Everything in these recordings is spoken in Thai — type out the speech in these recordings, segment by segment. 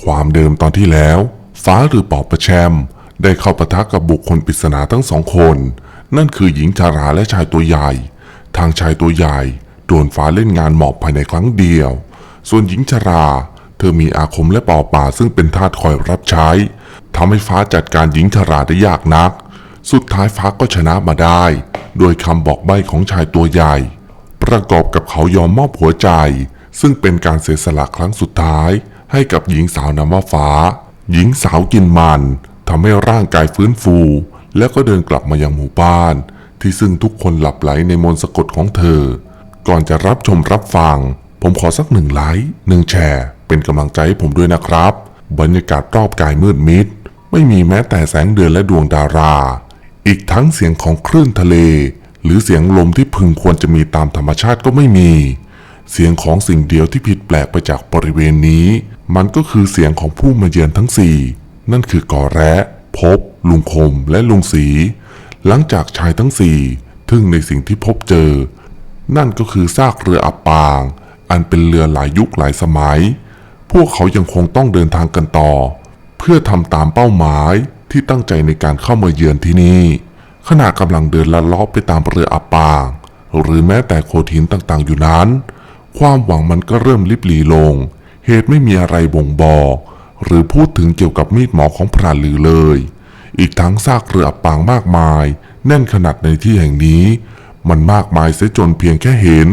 ความเดิมตอนที่แล้ว ฟ้าหรือปอบประแชม ได้เข้าปะทะกับบุคคลปริศนาทั้งสองคน นั่นคือหญิงชาราและชายตัวใหญ่ ทางชายตัวใหญ่โดนฟ้าเล่นงานหมอบภายในครั้งเดียว ส่วนหญิงชารา เธอมีอาคมและปอบป่าซึ่งเป็นทาสคอยรับใช้ทำให้ฟ้าจัดการหญิงชาราได้ยากนัก สุดท้ายฟ้าก็ชนะมาได้ โดยคำบอกใบ้ของชายตัวใหญ่ ประกอบกับเขายอมมอบหัวใจ ซึ่งเป็นการเสียสละครั้งสุดท้าย ให้กับหญิงสาวนามว่าฟ้า หญิงสาวกินมันทำให้ร่างกายฟื้นฟู แล้วก็เดินกลับมายังหมู่บ้าน ที่ซึ่งทุกคนหลับไหลในมนต์สะกดของเธอ ก่อนจะรับชมรับฟัง ผมขอสักหนึ่งไลค์หนึ่งแชร์ เป็นกำลังใจให้ผมด้วยนะครับ บรรยากาศรอบกายมืดมิด ไม่มีแม้แต่แสงเดือนและดวงดารา อีกทั้งเสียงของคลื่นทะเล หรือเสียงลมที่พึงควรจะมีตามธรรมชาติก็ไม่มี เสียงของสิ่งเดียวที่ผิดแปลกไปจากบริเวณนี้ มันก็คือเสียงของผู้มาเยือนทั้งสี่ นั่นคือกอแระพบ ลุงคมและลุงสี หลังจากชายทั้งสี่ทึ่งในสิ่งที่พบเจอ นั่นก็คือซากเรืออับปาง อันเป็นเรือหลายยุคหลายสมัย พวกเขายังคงต้องเดินทางกันต่อ เพื่อทำตามเป้าหมายที่ตั้งใจในการเข้ามาเยือนที่นี่ ขณะกำลังเดินลัดเล้อไปตามเรืออับปาง หรือแม้แต่โขดหินต่างๆอยู่นั้น ความหวังมันก็เริ่มลิบหลีลง เหตุไม่มีอะไรบ่งบอก หรือพูดถึงเกี่ยวกับมีดหมอของพรานลือเลย อีกทั้งซากเรืออับปางมากมาย แน่นขนาดในที่แห่งนี้ มันมากมายเสียจนเพียงแค่เห็น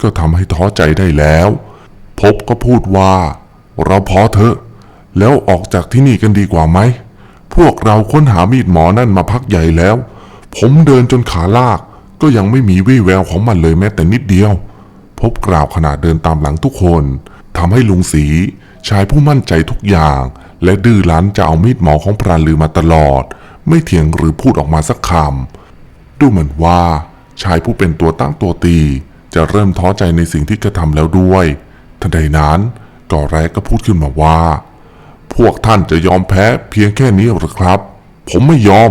ก็ทำให้ท้อใจได้แล้ว พบก็พูดว่า เราพอเถอะ แล้วออกจากที่นี่กันดีกว่าไหม พวกเราค้นหามีดหมอนั่นมาพักใหญ่แล้ว ผมเดินจนขาลากก็ยังไม่มีวี่แววของมันเลยแม้แต่นิดเดียว พบกล่าวขณะเดินตามหลังทุกคน ทำให้ลุงสีชายผู้มั่นใจทุกอย่าง และดื้อรั้นจะเอามีดหมอของพรานลือมาตลอด ไม่เถียงหรือพูดออกมาสักคำดูเหมือนว่า ชายผู้เป็นตัวตั้งตัวตี จะเริ่มท้อใจในสิ่งที่กระทำแล้วด้วยทันใดนั้นก่อแรกก็พูดขึ้นมาว่า พวกท่านจะยอมแพ้เพียงแค่นี้หรือครับ ผมไม่ยอม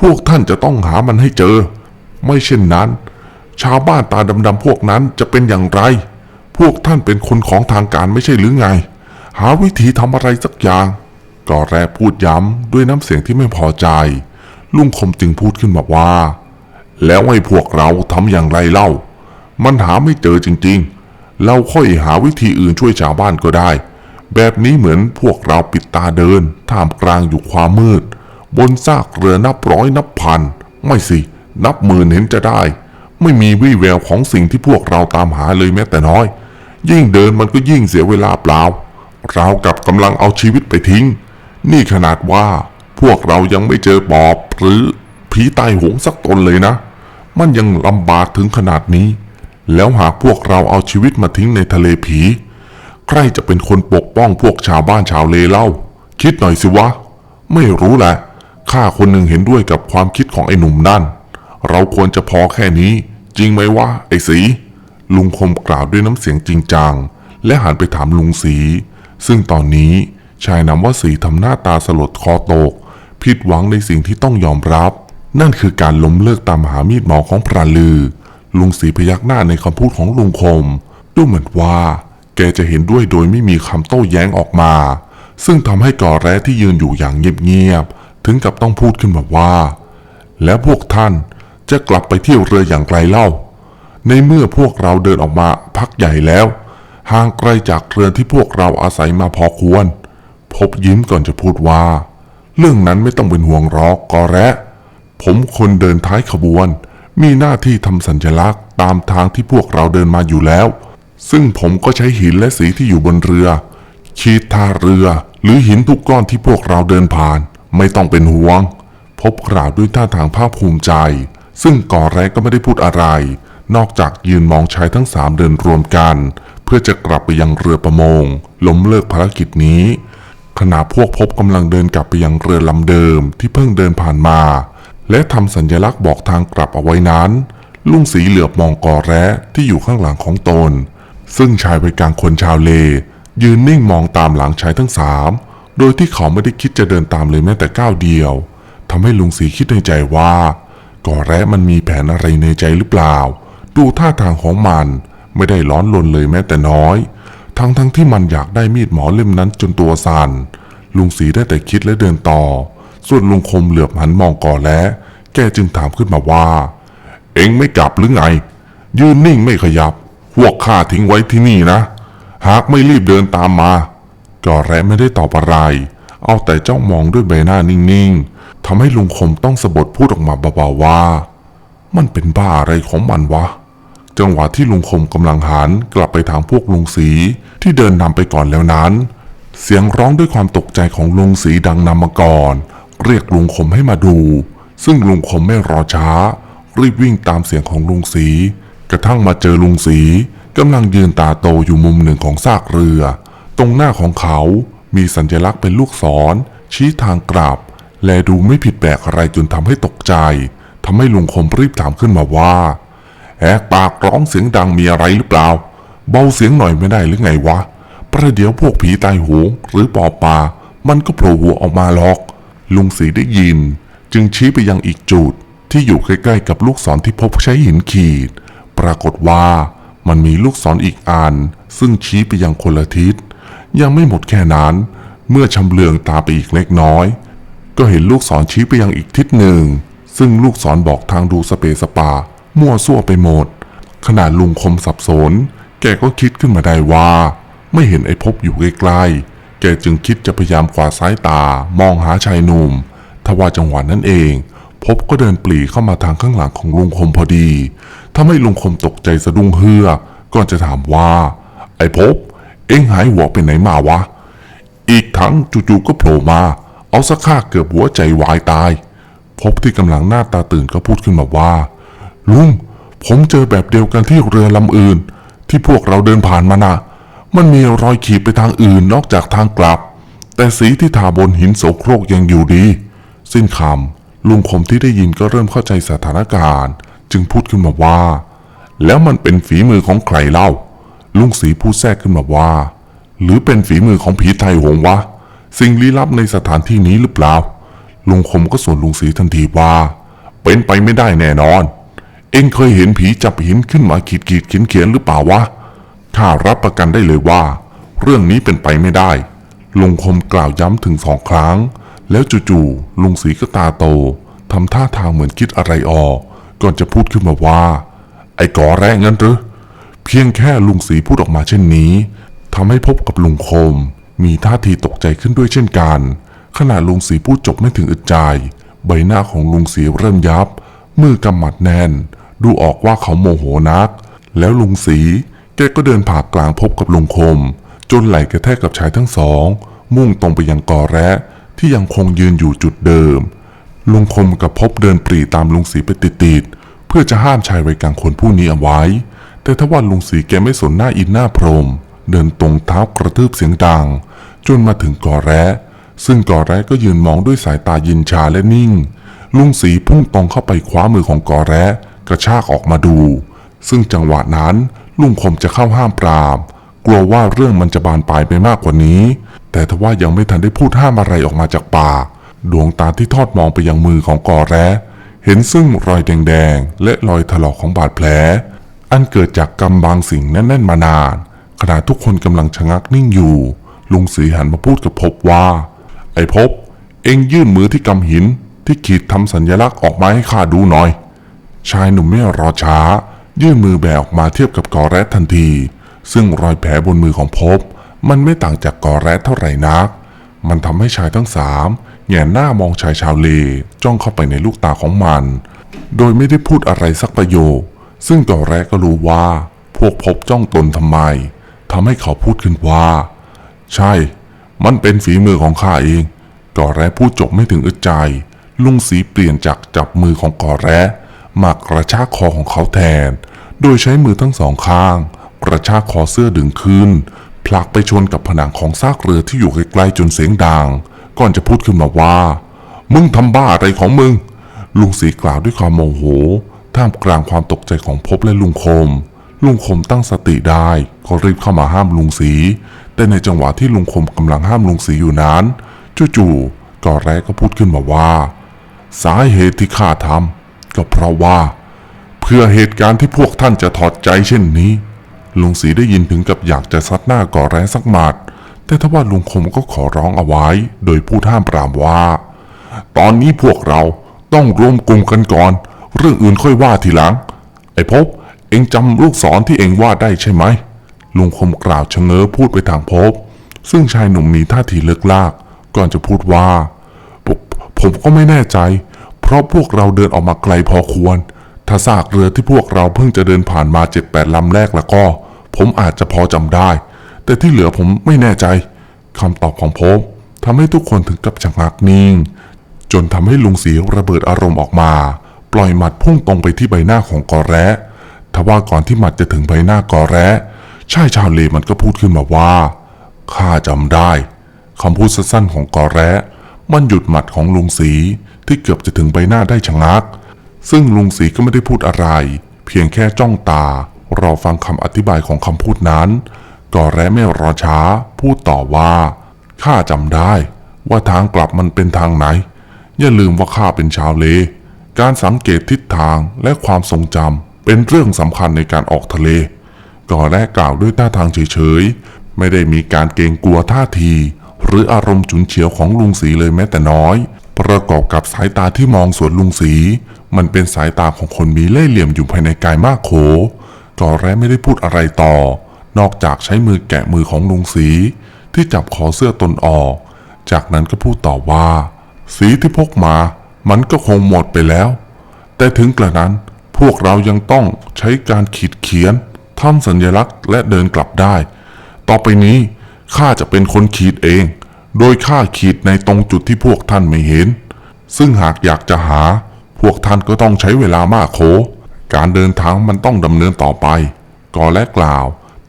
พวกท่านจะต้องหามันให้เจอ ไม่เช่นนั้น ชาวบ้านตาดำๆพวกนั้นจะเป็นอย่างไร พวกท่านเป็นคนของทางการไม่ใช่หรือไง หาวิธีทำอะไรสักอย่างก่อแรพูดย้ำด้วยน้ำเสียงที่ไม่พอใจ ลุงคมจึงพูดขึ้นมาว่า แล้วให้พวกเราทำอย่างไรเล่า มันหาไม่เจอจริงๆ เราค่อยหาวิธีอื่นช่วยชาวบ้านก็ได้ แบบนี้เหมือนพวกเราปิดตาเดิน ท่ามกลางอยู่ความมืด บนซากเรือนับร้อยนับพัน ไม่สิ นับหมื่นเห็นจะได้ ไม่มีวี่แววของสิ่งที่พวกเราตามหาเลยแม้แต่น้อย ยิ่งเดินมันก็ยิ่งเสียเวลาเปล่า เรากับกำลังเอาชีวิตไปทิ้ง นี่ขนาดว่าพวกเรายังไม่เจอปอบหรือผีตายโหงสักตนเลยนะ มันยังลำบากถึงขนาดนี้ แล้วหากพวกเราเอาชีวิตมาทิ้งในทะเลผี ใครจะเป็นคนปกป้องพวกชาวบ้านชาวเลเล่า คิดหน่อยสิวะ ไม่รู้แหละ ข้าคนหนึ่งเห็นด้วยกับความคิดของไอ้หนุ่มนั่น เราควรจะพอแค่นี้ จริงไหมวะไอ้สี ลุงคมกล่าวด้วยน้ำเสียงจริงจัง และหันไปถามลุงสี ซึ่งตอนนี้ชายนำว่าสีทำหน้าตาสลดคอตก ผิดหวังในสิ่งที่ต้องยอมรับ นั่นคือการล้มเลิกตามหามีดหมอของพราลือ ลุงสีพยักหน้าในคำพูดของลุงคม ดูเหมือนว่า แกจะเห็นด้วยโดยไม่มีคำโต้แย้งออกมา ซึ่งทำให้ก่อแร้ที่ยืนอยู่อย่างเงียบๆถึงกับต้องพูดขึ้นมาว่า แล้วพวกท่านจะกลับไปเที่ยวเรืออย่างไรเล่า ในเมื่อพวกเราเดินออกมาพักใหญ่แล้ว ห่างไกลจากเรือนที่พวกเราอาศัยมาพอควร พบยิ้มก่อนจะพูดว่า เรื่องนั้นไม่ต้องเป็นห่วงหรอกกอแระผมคนเดินท้ายขบวน มีหน้าที่ทำสัญลักษณ์ตามทางที่พวกเราเดินมาอยู่แล้ว ซึ่งผมก็ใช้หินและสีที่อยู่บนเรือ ขีดทาเรือ หรือหินทุกก้อนที่พวกเราเดินผ่าน ไม่ต้องเป็นห่วง พบกล่าวด้วยท่าทางภาคภูมิใจ ซึ่งก่อแรกก็ไม่ได้พูดอะไร นอกจากยืนมองชายทั้งสามเดินรวมกัน เพื่อจะกลับไปยังเรือประมง ล้มเลิกภารกิจนี้ ขณะพวกพบกำลังเดินกลับไปยังเรือลำเดิมที่เพิ่งเดินผ่านมา และทำสัญลักษณ์บอกทางกลับเอาไว้นั้น ลุงสีเหลือบมองกอแร้ที่อยู่ข้างหลังของตน ซึ่งชายวัยกลางคนชาวเลยืนนิ่งมองตามหลังชายทั้งสามโดยที่เขาไม่ได้คิดจะเดินตามเลยแม้แต่ก้าวเดียวทำให้ลุงสีคิดในใจว่าก่อแร้มันมีแผนอะไรในใจหรือเปล่า ดูท่าทางของมันไม่ได้ร้อนลนเลยแม้แต่น้อย ทั้งทั้งที่มันอยากได้มีดหมอเล่มนั้นจนตัวสั่นลุงสีได้แต่คิดและเดินต่อ ส่วนลุงคมเหลือบหันมองก่อนและแกจึงถามขึ้นมาว่า เอ็งไม่กลับหรือไง ยืนนิ่งไม่ขยับ พวกข้าทิ้งไว้ที่นี่นะ หากไม่รีบเดินตามมาก่อแร้ไม่ได้ตอบอะไร เอาแต่จ้องมองด้วยใบหน้านิ่งๆทำให้ลุงคมต้องสะบดพูดออกมาเบาๆว่า มันเป็นบ้าอะไรของมันวะ จังหวะที่ลุงคมกำลังหันกลับไปทางพวกลุงสีที่เดินนำไปก่อนแล้วนั้น เสียงร้องด้วยความตกใจของลุงสีดังนำมาก่อน เรียกลุงคมให้มาดู ซึ่งลุงคมไม่รอช้า รีบวิ่งตามเสียงของลุงสี กระทั่งมาเจอลุงสีกำลังยืนตาโตอยู่มุมหนึ่งของซากเรือ ตรงหน้าของเขามีสัญลักษณ์เป็นลูกศร ชี้ทางกลับ และดูไม่ผิดแปลกอะไรจนทำให้ตกใจทำให้ลุงคมรีบถามขึ้นมาว่า แหกปากร้องเสียงดังมีอะไรหรือเปล่า เบาเสียงหน่อยไม่ได้หรือไงวะ ประเดี๋ยวพวกผีตายโหงหรือปอบป่า มันก็โผล่หัวออกมาหรอก ลุงสีได้ยิน จึงชี้ไปยังอีกจุด ที่อยู่ใกล้ๆกับลูกศรที่พบใช้หินขีด ปรากฏว่ามันมีลูกศรออีกอันซึ่งชี้ไปยังคนละทิศ ยังไม่หมดแค่นั้น เมื่อชำเลืองตาไปอีกเล็กน้อย ก็เห็นลูกศรชี้ไปยังอีกทิศหนึ่ง ซึ่งลูกศรบอกทางดูสเปสปา มั่วซั่วไปหมด ขนาดลุงคมสับสน แกก็คิดขึ้นมาได้ว่า ไม่เห็นไอ้พบอยู่ใกล้ๆ แกจึงคิดจะพยายามกวาดสายตามองหาชายหนุ่มทว่าจังหวะนั้นเอง พบก็เดินปลีเข้ามาทางข้างหลังของลุงคมพอดีทำให้ลุงคมตกใจสะดุ้งเฮือกก่อนจะถามว่า ไอ้พบ เอ็งหายหัวไปไหนมาวะ อีกทั้งจู่ๆก็โผล่มา เอาสักข้าเกือบหัวใจวายตาย พบที่กำลังหน้าตาตื่นก็พูดขึ้นมาว่า ลุง ผมเจอแบบเดียวกันที่เรือลำอื่น ที่พวกเราเดินผ่านมานะมันมีรอยขีดไปทางอื่นนอกจากทางกลับ แต่สีที่ทาบนหินโสโครกยังอยู่ดี สิ้นคำลุงคมที่ได้ยินก็เริ่มเข้าใจสถานการณ์ จึงพูดขึ้นมาว่า แล้วมันเป็นฝีมือของใครเล่า ลุงสีพูดแทรกขึ้นมาว่า หรือเป็นฝีมือของผีไทยหงวะ สิ่งลี้ลับในสถานที่นี้หรือเปล่าลุงคมก็สวนลุงสีทันทีว่า เป็นไปไม่ได้แน่นอน เอ็งเคยเห็นผีจับหินขึ้นมาขีดขีดเขียนเขียนหรือเปล่าวะ ข้ารับประกันได้เลยว่า เรื่องนี้เป็นไปไม่ได้ ลุงคมกล่าวย้ำถึงสองครั้ง แล้วจู่ๆลุงสีก็ตาโตทำท่าทางเหมือนคิดอะไรออก ก่อนจะพูดขึ้นมาว่า ไอ้ก่อแรกงั้นหรือเพียงแค่ลุงสีพูดออกมาเช่นนี้ทำให้พบกับลุงคม มีท่าทีตกใจขึ้นด้วยเช่นกันขณะลุงสีพูดจบไม่ถึงอึดใจ ใบหน้าของลุงสีเริ่มยับ มือกำหมัดแน่น ดูออกว่าเขาโมโหนัก แล้วลุงสีแกก็เดินผ่ากลางพบกับลุงคม จนไหลกระแทกกับชายทั้งสอง มุ่งตรงไปยังกอแระที่ยังคงยืนอยู่จุดเดิม ลุงคมกับพบเดินปรีตามลุงสีไปติดๆเพื่อจะห้ามชายวัยกลางคนผู้นี้เอาไว้ แต่ทว่าลุงสีแกไม่สนหน้าอินหน้าพรหมเดินตรงเท้ากระทืบเสียงดัง จนมาถึงกอแระซึ่งกอแระก็ยืนมองด้วยสายตายินชาและนิ่ง ลุงสีพุ่งตรงเข้าไปคว้ามือของกอแระ กระชากออกมาดู ซึ่งจังหวะนั้นลุงคมจะเข้าห้ามปราม กลัวว่าเรื่องมันจะบานปลายไปมากกว่านี้ แต่ทว่ายังไม่ทันได้พูดห้ามอะไรออกมาจากปากดวงตาที่ทอดมองไปยังมือของกอแร้เห็นซึ่งรอยแดงๆ และรอยถลอกของบาดแผล อันเกิดจากกรรมบางสิ่งแน่นๆมานาน ขณะทุกคนกำลังชะงักนิ่งอยู่ ลุงสีหันมาพูดกับพบว่า ไอ้พบ เอ็งยื่นมือที่กำหินที่ขีดทำสัญลักษณ์ออกมาให้ข้าดูหน่อย ชายหนุ่มไม่รอช้า ยื่นมือแบออกมาเทียบกับกอแรดทันที ซึ่งรอยแผลบนมือของพบ มันไม่ต่างจากกอแรดเท่าไหร่นัก มันทำให้ชายทั้งสามแหงนหน้ามองชายชาวเลจ้องเข้าไปในลูกตาของมัน โดยไม่ได้พูดอะไรสักประโยค ซึ่งกอแรดก็รู้ว่า พวกพบจ้องตนทำไมทำให้เขาพูดขึ้นว่า ใช่ มันเป็นฝีมือของข้าเอง กอแร้พูดจบไม่ถึงอึดใจ ลุงสีเปลี่ยนจากจับมือของกอแร้ มากระชากคอของเขาแทน โดยใช้มือทั้งสองข้าง กระชากคอเสื้อดึงขึ้น ผลักไปชนกับผนังของซากเรือที่อยู่ใกล้ๆจนเสียงดัง ก่อนจะพูดขึ้นมาว่า มึงทำบ้าอะไรของมึง ลุงสีกล่าวด้วยความโมโห ท่ามกลางความตกใจของพบและลุงคม ลุงคมตั้งสติได้ก็รีบเข้ามาห้ามลุงสีแต่ในจังหวะที่ลุงคมกำลังห้ามลุงสีอยู่นั้นจู่ๆก่อแร้ก็พูดขึ้นมาว่า สาเหตุที่ข้าทำ ก็เพราะว่า เพื่อเหตุการณ์ที่พวกท่านจะถอดใจเช่นนี้ ลุงศรีได้ยินถึงกับอยากจะซัดหน้าก่อแร้สักหมัด แต่ทว่าลุงคมก็ขอร้องเอาไว้ โดยพูดห้ามปรามว่า ตอนนี้พวกเราต้องร่วมกลุ่มกันก่อน เรื่องอื่นค่อยว่าทีหลัง ไอ้พบเองจำลูกศรที่เองวาดได้ใช่ไหมลุงคมกล่าวชะเง้อพูดไปทางพบ ซึ่งชายหนุ่มมีท่าทีเลิกลาก ก่อนจะพูดว่าผมก็ไม่แน่ใจ ราะพวกเราเดินออกมาไกลพอควร ถ้าซากเรือที่พวกเราเพิ่งจะเดินผ่านมาเจ็ดแปดลำแรกแล้วก็ ผมอาจจะพอจำได้ แต่ที่เหลือผมไม่แน่ใจคำตอบของพบทำให้ทุกคนถึงกับชะงักนิ่ง จนทำให้ลุงศรีระเบิดอารมณ์ออกมา ปล่อยหมัดพุ่งตรงไปที่ใบหน้าของกอแร้ทว่าก่อนที่หมัดจะถึงใบหน้ากอแร้ชายชาวเลมันก็พูดขึ้นมาว่าข้าจำได้คำพูดสั้นๆของกอแร้มันหยุดหมัดของลุงศรี ที่เกือบจะถึงใบหน้าได้ชะงัก ซึ่งลุงศรีก็ไม่ได้พูดอะไร เพียงแค่จ้องตา รอฟังคำอธิบายของคำพูดนั้นกอแร้ไม่รอช้า พูดต่อว่าข้าจำได้ ว่าทางกลับมันเป็นทางไหน อย่าลืมว่าข้าเป็นชาวเล การสังเกตทิศทางและความทรงจำเป็นเรื่องสำคัญในการออกทะเลก่อแรกกล่าวด้วยท่าทางเฉยๆ ไม่ได้มีการเกรงกลัวท่าที หรืออารมณ์ฉุนเฉียวของลุงสีเลยแม้แต่น้อยประกอบกับสายตาที่มองสวนลุงสี มันเป็นสายตาของคนมีเล่ห์เหลี่ยมอยู่ภายในกายมากโขก่อแรไม่ได้พูดอะไรต่อ นอกจากใช้มือแกะมือของลุงสี ที่จับคอเสื้อตนออก จากนั้นก็พูดต่อว่า สีที่พกมา มันก็คงหมดไปแล้ว แต่ถึงกระนั้นพวกเรายังต้องใช้การขีดเขียนทำสัญลักษณ์และเดินกลับได้ ต่อไปนี้ข้าจะเป็นคนขีดเอง โดยข้าขีดในตรงจุดที่พวกท่านไม่เห็น ซึ่งหากอยากจะหา พวกท่านก็ต้องใช้เวลามากโข การเดินทางมันต้องดำเนินต่อไป ก่อและกล่าว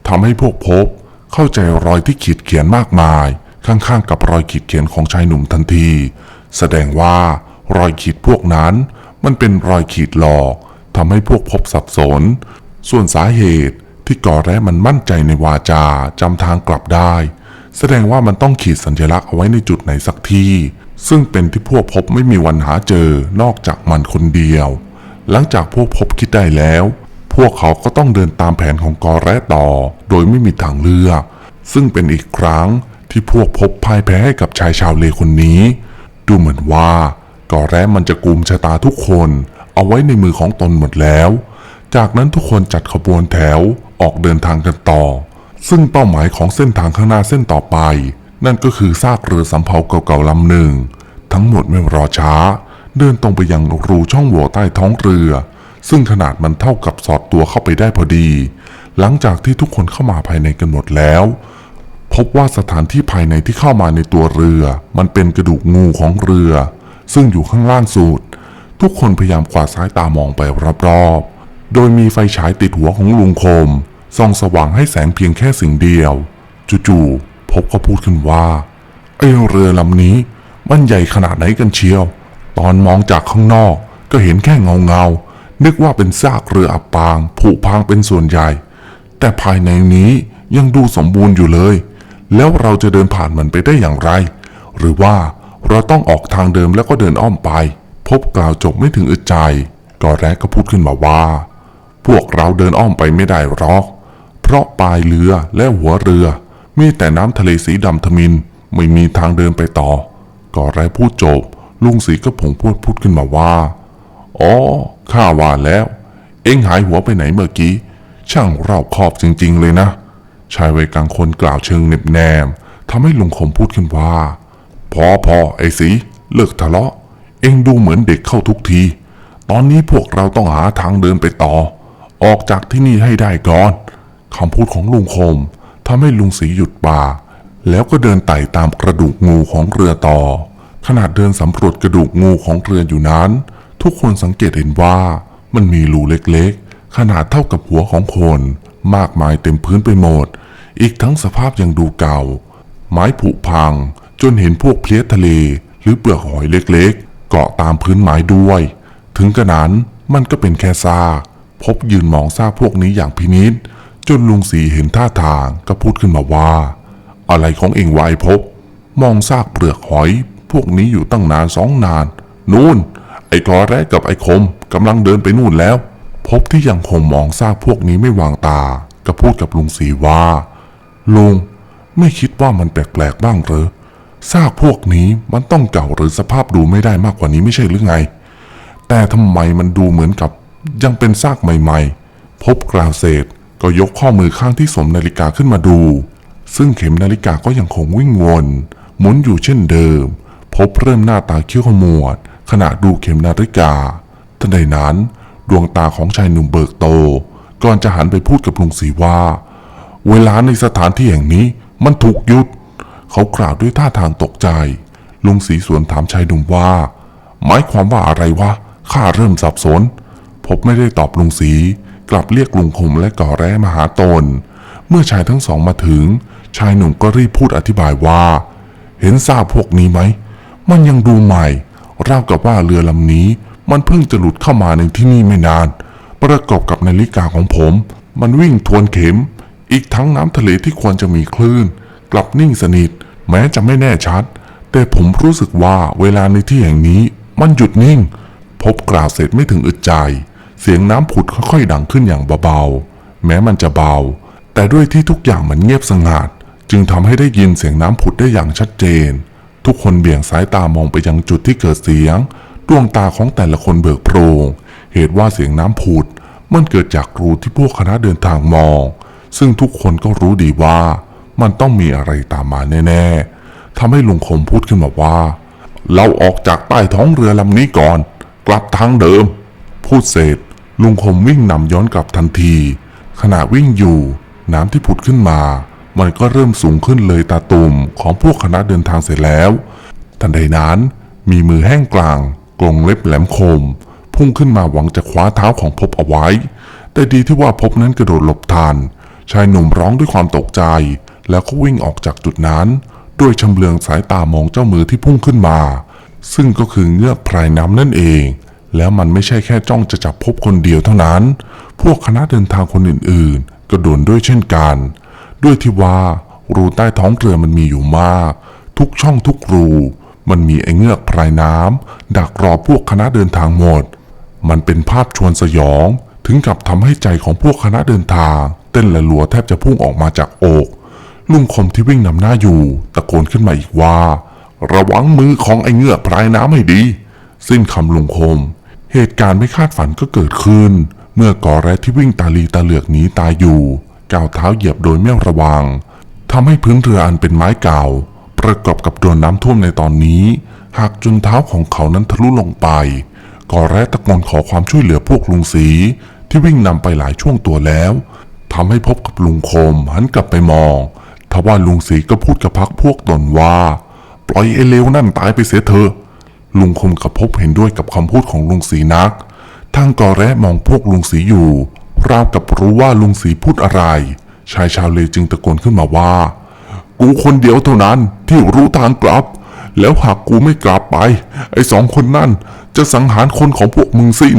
ทำให้พวกพบ เข้าใจรอยที่ขีดเขียนมากมาย ข้างๆ กับรอยขีดเขียนของชายหนุ่มทันที แสดงว่ารอยขีดพวกนั้นมันเป็นรอยขีดหลอกทำให้พวกพบสับสน ส่วนสาเหตุที่ก่อแร้มันมั่นใจในวาจาจำทางกลับได้ แสดงว่ามันต้องขีดสัญลักษณ์เอาไว้ในจุดไหนสักที่ ซึ่งเป็นที่พวกพบไม่มีวันหาเจอนอกจากมันคนเดียว หลังจากพวกพบคิดได้แล้ว พวกเขาก็ต้องเดินตามแผนของกอแร้ต่อ โดยไม่มีทางเลือก ซึ่งเป็นอีกครั้งที่พวกพบพ่ายแพ้ให้กับชายชาวเลคนนี้ ดูเหมือนว่ากอแร้มันจะกุมชะตาทุกคน เอาไว้ในมือของตนหมดแล้ว จากนั้นทุกคนจัดขบวนแถวออกเดินทางกันต่อ ซึ่งเป้าหมายของเส้นทางข้างหน้าเส้นต่อไป นั่นก็คือซากเรือสำเภาเก่าๆลำหนึ่ง ทั้งหมดไม่รอช้า เดินตรงไปยังรูช่องโหว่ใต้ท้องเรือ ซึ่งขนาดมันเท่ากับสอดตัวเข้าไปได้พอดี หลังจากที่ทุกคนเข้ามาภายในกันหมดแล้ว พบว่าสถานที่ภายในที่เข้ามาในตัวเรือ มันเป็นกระดูกงูของเรือ ซึ่งอยู่ข้างล่างสุดทุกคนพยายามกวาดสายตามองไปรอบๆ โดยมีไฟฉายติดหัวของลุงคม ส่องสว่างให้แสงเพียงแค่สิ่งเดียว จู่ๆพบก็พูดขึ้นว่าไอเรือลำนี้มันใหญ่ขนาดไหนกันเชียว ตอนมองจากข้างนอกก็เห็นแค่เงาเงาๆนึกว่าเป็นซากเรืออับปางผุพังเป็นส่วนใหญ่ แต่ภายในนี้ยังดูสมบูรณ์อยู่เลย แล้วเราจะเดินผ่านมันไปได้อย่างไร หรือว่าเราต้องออกทางเดิมแล้วก็เดินอ้อมไป พบกล่าวจบไม่ถึงอึดใจก่อแรกก็พูดขึ้นมาว่า พวกเราเดินอ้อมไปไม่ได้หรอก เพราะปลายเรือและหัวเรือ มีแต่น้ำทะเลสีดำทมินไม่มีทางเดินไปต่อก่อแรพูดจบ ลุงสีก็ผงพูดพูดขึ้นมาว่า อ๋อ ข้าว่าแล้ว เอ็งหายหัวไปไหนเมื่อกี้ ช่างเรอบคอบจริง ๆ เลยนะ ชายวัยกลางคนกล่าวเชิงเน็บแนมทำให้ลุงคมพูดขึ้นว่า พอพอไอ้สีเลิกทะเลาะ เอ็งดูเหมือนเด็กเข้าทุกที ตอนนี้พวกเราต้องหาทางเดินไปต่อ ออกจากที่นี่ให้ได้ก่อน คำพูดของลุงคมทำให้ลุงสีหยุดป่า แล้วก็เดินไต่ตามกระดูกงูของเรือต่อขณะเดินสำรวจกระดูกงูของเรืออยู่นั้น ทุกคนสังเกตเห็นว่ามันมีรูเล็กๆ ขนาดเท่ากับหัวของคน มากมายเต็มพื้นไปหมด อีกทั้งสภาพยังดูเก่า ไม้ผุพัง จนเห็นพวกเพลี้ยทะเล หรือเปลือกหอยเล็กๆ เกาะตามพื้นไม้ด้วย ถึงกระนั้นมันก็เป็นแค่ซากพบยืนมองซากพวกนี้อย่างพินิษ จนลุงสีเห็นท่าทางก็พูดขึ้นมาว่า อะไรของเองวายพบ มองซากเปลือกหอย พวกนี้อยู่ตั้งนานสองนาน นู่น ไอ้กอแรกกับไอ้คมกำลังเดินไปนู่นแล้ว พบที่ยังคงมองซากพวกนี้ไม่วางตา ก็พูดกับลุงศรีว่า ลุงไม่คิดว่ามันแปลกๆบ้างหรือซากพวกนี้มันต้องเก่าหรือสภาพดูไม่ได้มากกว่านี้ไม่ใช่หรือไง แต่ทำไมมันดูเหมือนกับยังเป็นซากใหม่ ๆ พบกล่าวเสร็จ ก็ยกข้อมือข้างที่สวมนาฬิกาขึ้นมาดู ซึ่งเข็มนาฬิกาก็ยังคงวิ่งวนหมุนอยู่เช่นเดิม พบเริ่มหน้าตาเขี้ยวขมวด ขณะดูเข็มนาฬิกาทันใดนั้น ดวงตาของชายหนุ่มเบิกโต ก่อนจะหันไปพูดกับลุงศรีว่า เวลาในสถานที่แห่งนี้มันถูกหยุด เขากล่าวด้วยท่าทางตกใจ ลุงศรีสวนถามชายหนุ่มว่า หมายความว่าอะไรวะข้าเริ่มสับสน พบไม่ได้ตอบลุงศรี กลับเรียกลุงคมและก่อแร้มาหาตน เมื่อชายทั้งสองมาถึง ชายหนุ่มก็รีบพูดอธิบายว่า เห็นทราบพวกนี้ไหม มันยังดูใหม่ราวกับว่าเรือลำนี้ มันเพิ่งจะหลุดเข้ามาในที่นี่ไม่นาน ประกอบกับนาฬิกาของผม มันวิ่งทวนเข็ม อีกทั้งน้ำทะเลที่ควรจะมีคลื่น กลับนิ่งสนิท แม้จะไม่แน่ชัด แต่ผมรู้สึกว่าเวลาในที่แห่งนี้ มันหยุดนิ่ง พบกล่าวเสร็จไม่ถึงอึดใจ เสียงน้ำผุดค่อยๆดังขึ้นอย่างเบาๆ แม้มันจะเบา แต่ด้วยที่ทุกอย่างมันเงียบสงัด จึงทำให้ได้ยินเสียงน้ำผุดได้อย่างชัดเจน ทุกคนเบี่ยงสายตามองไปยังจุดที่เกิดเสียง ดวงตาของแต่ละคนเบิกโพรง เหตุว่าเสียงน้ำผุด มันเกิดจากรูที่พวกคณะเดินทางมอง ซึ่งทุกคนก็รู้ดีว่า มันต้องมีอะไรตามมาแน่ ๆทำให้ลุงคมพูดขึ้นมาว่า เราออกจากใต้ท้องเรือลำนี้ก่อน กลับทางเดิม พูดเสร็จ ลุงคมวิ่งนำย้อนกลับทันที ขณะวิ่งอยู่ น้ำที่ผุดขึ้นมา มันก็เริ่มสูงขึ้นเลยตาตุ่มของพวกคณะเดินทางเสร็จแล้ว ทันใดนั้น มีมือแห้งกลางกลงเล็บแหลมคม พุ่งขึ้นมาหวังจะคว้าเท้าของพบเอาไว้ แต่ดีที่ว่าพบนั้นกระโดดหลบทันชายหนุ่มร้องด้วยความตกใจ แล้วก็วิ่งออกจากจุดนั้น ด้วยชำเลืองสายตามองเจ้ามือที่พุ่งขึ้นมา ซึ่งก็คือเงือกพรายน้ำนั่นเอง แล้วมันไม่ใช่แค่จ้องจะจับพบคนเดียวเท่านั้น พวกคณะเดินทางคนอื่นๆ ก็โดนด้วยเช่นกัน ด้วยที่ว่ารูใต้ท้องเรือมันมีอยู่มาก ทุกช่องทุกรู มันมีไอ้เงือกพรายน้ำดักรอพวกคณะเดินทางหมด มันเป็นภาพชวนสยองถึงกับทำให้ใจของพวกคณะเดินทาง เต้นละลัวแทบจะพุ่งออกมาจากอกลุงคมที่วิ่งนำหน้าอยู่ ตะโกนขึ้นมาอีกว่า ระวังมือของไอ้เงือกพรายน้ำให้ดี สิ้นคำลุงคม เหตุการณ์ไม่คาดฝันก็เกิดขึ้น เมื่อกอแรดที่วิ่งตาลีตาเหลือกหนีตายอยู่ก้าวเท้าเหยียบโดยไม่ระวังทำให้พื้นเรืออันเป็นไม้เก่า ประกอบกับโดนน้ำท่วมในตอนนี้หักจนเท้าของเขานั้นทะลุลงไปกอแรดตะโกนขอความช่วยเหลือพวกลุงสีที่วิ่งนำไปหลายช่วงตัวแล้วทำให้พบกับลุงคมหันกลับไปมองทว่าลุงสีก็พูดกับพักพวกตนว่า ปล่อยไอ้เลวนั่นตายไปเสียเถอะ ลุงคมกับพบเห็นด้วยกับคำพูดของลุงสีนักทางกอแระมองพวกลุงสีอยู่ ราวกับรู้ว่าลุงสีพูดอะไร ชายชาวเลจึงตะโกนขึ้นมาว่า กูคนเดียวเท่านั้นที่รู้ทางกลับ แล้วหากกูไม่กลับไป ไอ้สองคนนั่นจะสังหารคนของพวกมึงสิ้น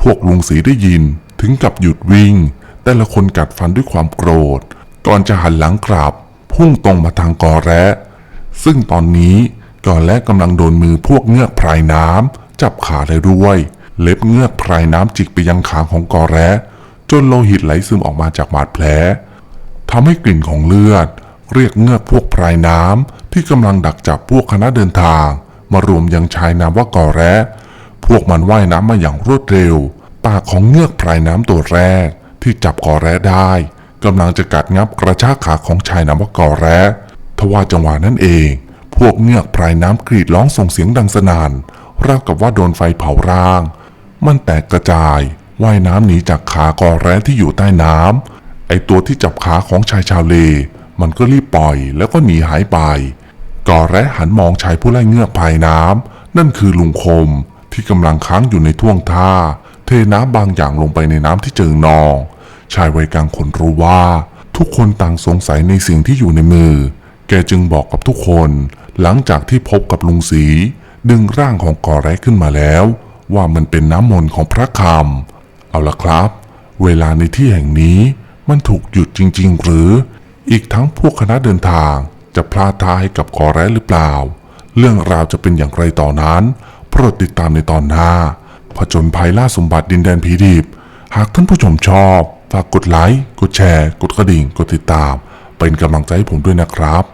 พวกลุงสีได้ยินถึงกับหยุดวิ่ง แต่ละคนกัดฟันด้วยความโกรธ ก่อนจะหันหลังกลับ พุ่งตรงมาทางกอแระ ซึ่งตอนนี้ กอแระกำลังโดนมือพวกเงือกพรายน้ำจับขาได้ด้วย เล็บเงือกพรายน้ำจิกไปยังขาของกอแระจนโลหิตไหลซึมออกมาจากบาดแผลทำให้กลิ่นของเลือด เรียกเงือกพวกพรายน้ำที่กำลังดักจับพวกคณะเดินทาง มารวมยังชายนามว่ากอแระพวกมันว่ายน้ำมาอย่างรวดเร็ว ปากของเงือกพรายน้ำตัวแรก ที่จับกอแร้ได้กำลังจะกัดงับกระชากขาของชายนามว่ากอแร้ทว่าจังหวะนั้นเอง พวกเงือกพรายน้ำกรีดร้องส่งเสียงดังสนานราวกับว่าโดนไฟเผาร่าง มันแตกกระจายว่ายน้ำหนีจากขากอแร้ที่อยู่ใต้น้ำไอตัวที่จับขาของชายชาวเล มันก็รีบปล่อยแล้วก็หนีหายไปกอแร้หันมองชายผู้ไล่เงือกภายน้ำนั่นคือลุงคมที่กำลังค้างอยู่ในท่วงท่า เทน้ำบางอย่างลงไปในน้ำที่เจิงนอง ชายวัยกลางคนรู้ว่า ทุกคนต่างสงสัยในสิ่งที่อยู่ในมือ แกจึงบอกกับทุกคน หลังจากที่พบกับลุงสีดึงร่างของกอแร้ขึ้นมาแล้ว ว่ามันเป็นน้ำมนต์ของพระคำเอาละครับ เวลาในที่แห่งนี้มันถูกหยุดจริง ๆ หรือ อีกทั้งพวกคณะเดินทางจะพลาดท่าให้กับกอแร้หรือเปล่า เรื่องราวจะเป็นอย่างไรต่อนนั้นโปรดติดตามในตอนหน้าผจญภัยล่าสมบัติดินแดนผีดิบ หากท่านผู้ชมชอบ ฝากกดไลค์กดแชร์ กดกระดิ่ง กดติดตาม เป็นกำลังใจให้ผมด้วยนะครับ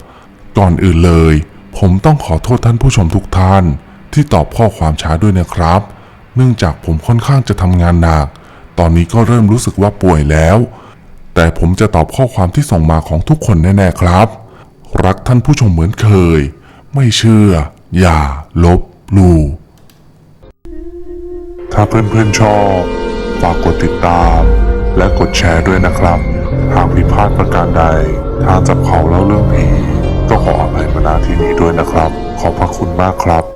ก่อนอื่นเลย ผมต้องขอโทษท่านผู้ชมทุกท่านที่ตอบข้อความช้าด้วยนะครับ เนื่องจากผมค่อนข้างจะทำงานหนัก ตอนนี้ก็เริ่มรู้สึกว่าป่วยแล้ว แต่ผมจะตอบข้อความที่ส่งมาของทุกคนแน่ๆครับ รักท่านผู้ชมเหมือนเคย ไม่เชื่อ อย่า ลบลู่ถ้าเพื่อนๆชอบ ฝากกดติดตาม และกดแชร์ด้วยนะครับ หากผิดพลาดประการใดทางจับเขาเล่าเรื่องผี ก็ขออภัยมาณที่นี้ด้วยนะครับ ขอบพระคุณมากครับ